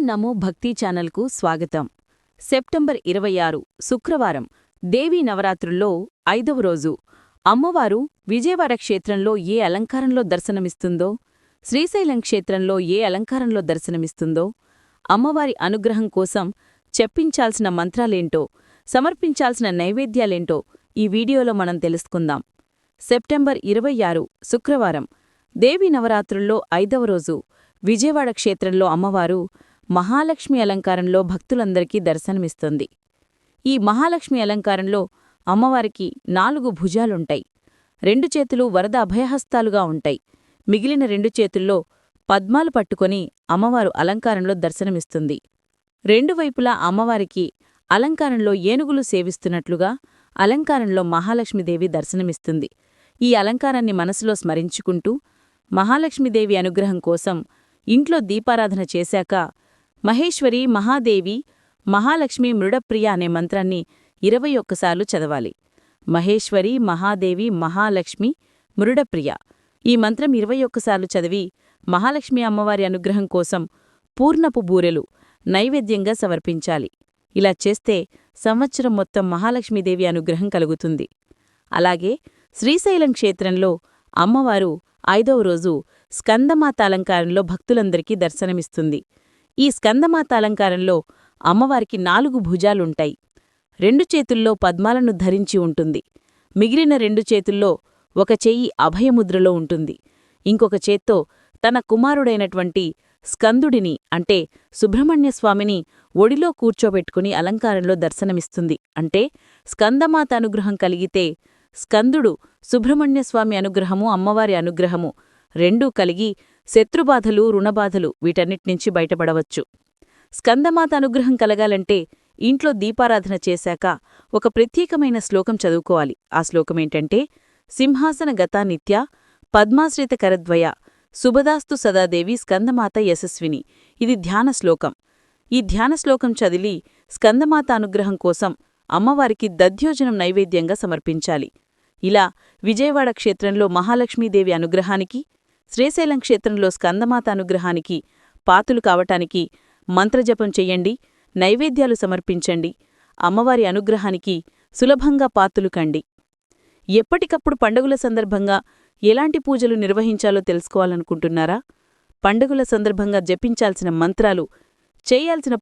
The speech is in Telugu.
నమో భక్తి ఛానల్కు స్వాగతం. సెప్టెంబర్ ఇరవై ఆరు శుక్రవారం దేవీ నవరాత్రుల్లో ఐదవ రోజు. అమ్మవారు విజయవాడ క్షేత్రంలో ఏ అలంకారంలో దర్శనమిస్తుందో శ్రీశైలం క్షేత్రంలో ఏ అలంకారంలో దర్శనమిస్తుందో అమ్మవారి అనుగ్రహం కోసం చెప్పించాల్సిన మంత్రాలేంటో సమర్పించాల్సిన నైవేద్యాలేంటో ఈ వీడియోలో మనం తెలుసుకుందాం. సెప్టెంబర్ ఇరవై ఆరు శుక్రవారం దేవీ నవరాత్రుల్లో ఐదవ రోజు. విజయవాడ క్షేత్రంలో అమ్మవారు మహాలక్ష్మి అలంకారంలో భక్తులందరికీ దర్శనమిస్తుంది. ఈ మహాలక్ష్మి అలంకారంలో అమ్మవారికి నాలుగు భుజాలుంటాయి. రెండు చేతులు వరద అభయహస్తాలుగా ఉంటాయి. మిగిలిన రెండు చేతుల్లో పద్మాలు పట్టుకొని అమ్మవారు అలంకారంలో దర్శనమిస్తుంది. రెండు వైపులా అమ్మవారికి అలంకారంలో ఏనుగులు సేవిస్తున్నట్లుగా అలంకారంలో మహాలక్ష్మీదేవి దర్శనమిస్తుంది. ఈ అలంకారాన్ని మనసులో స్మరించుకుంటూ మహాలక్ష్మీదేవి అనుగ్రహం కోసం ఇంట్లో దీపారాధన చేశాక మహేశ్వరి మహాదేవి మహాలక్ష్మి మృడప్రియ అనే మంత్రాన్ని ఇరవై ఒక్కసార్లు చదవాలి. మహేశ్వరి మహాదేవి మహాలక్ష్మి మృడప్రియ. ఈ మంత్రం ఇరవై ఒక్కసార్లు చదివి మహాలక్ష్మి అమ్మవారి అనుగ్రహం కోసం పూర్ణపు బూరెలు నైవేద్యంగా సమర్పించాలి. ఇలా చేస్తే సంవత్సరం మొత్తం మహాలక్ష్మీదేవి అనుగ్రహం కలుగుతుంది. అలాగే శ్రీశైలం క్షేత్రంలో అమ్మవారు ఐదవ రోజు స్కందమాత అలంకారంలో భక్తులందరికీ దర్శనమిస్తుంది. ఈ స్కందమాత అలంకారంలో అమ్మవారికి నాలుగు భుజాలుంటాయి. రెండు చేతుల్లో పద్మాలను ధరించి ఉంటుంది. మిగిలిన రెండు చేతుల్లో ఒక చెయ్యి అభయముద్రలో ఉంటుంది. ఇంకొక చేత్తో తన కుమారుడైనటువంటి స్కందుడిని అంటే సుబ్రహ్మణ్యస్వామిని ఒడిలో కూర్చోబెట్టుకుని అలంకారంలో దర్శనమిస్తుంది. అంటే స్కందమాత అనుగ్రహం కలిగితే స్కందుడు సుబ్రహ్మణ్యస్వామి అనుగ్రహము అమ్మవారి అనుగ్రహము రెండూ కలిగి శత్రుబాధలు రుణబాధలు వీటన్నిటినుంచి బయటపడవచ్చు. స్కందమాత అనుగ్రహం కలగాలంటే ఇంట్లో దీపారాధన చేశాక ఒక ప్రత్యేకమైన శ్లోకం చదువుకోవాలి. ఆ శ్లోకమేంటంటే సింహాసన గతా నిత్య పద్మాశ్రిత కరద్వయ సదాదేవి స్కందమాత యశస్విని. ఇది ధ్యాన శ్లోకం. ఈ ధ్యాన శ్లోకం చదిలి స్కందమాత అనుగ్రహం కోసం అమ్మవారికి దధ్యోజనం నైవేద్యంగా సమర్పించాలి. ఇలా విజయవాడ క్షేత్రంలో మహాలక్ష్మీదేవి అనుగ్రహానికి శ్రీశైలం క్షేత్రంలో స్కందమాత అనుగ్రహానికి పాతులు కావటానికి మంత్రజపం చెయ్యండి నైవేద్యాలు సమర్పించండి అమ్మవారి అనుగ్రహానికి సులభంగా పాతులు కండి. ఎప్పటికప్పుడు పండుగల సందర్భంగా ఎలాంటి పూజలు నిర్వహించాలో తెలుసుకోవాలనుకుంటున్నారా? పండుగల సందర్భంగా జపించాల్సిన మంత్రాలు చేయాల్సిన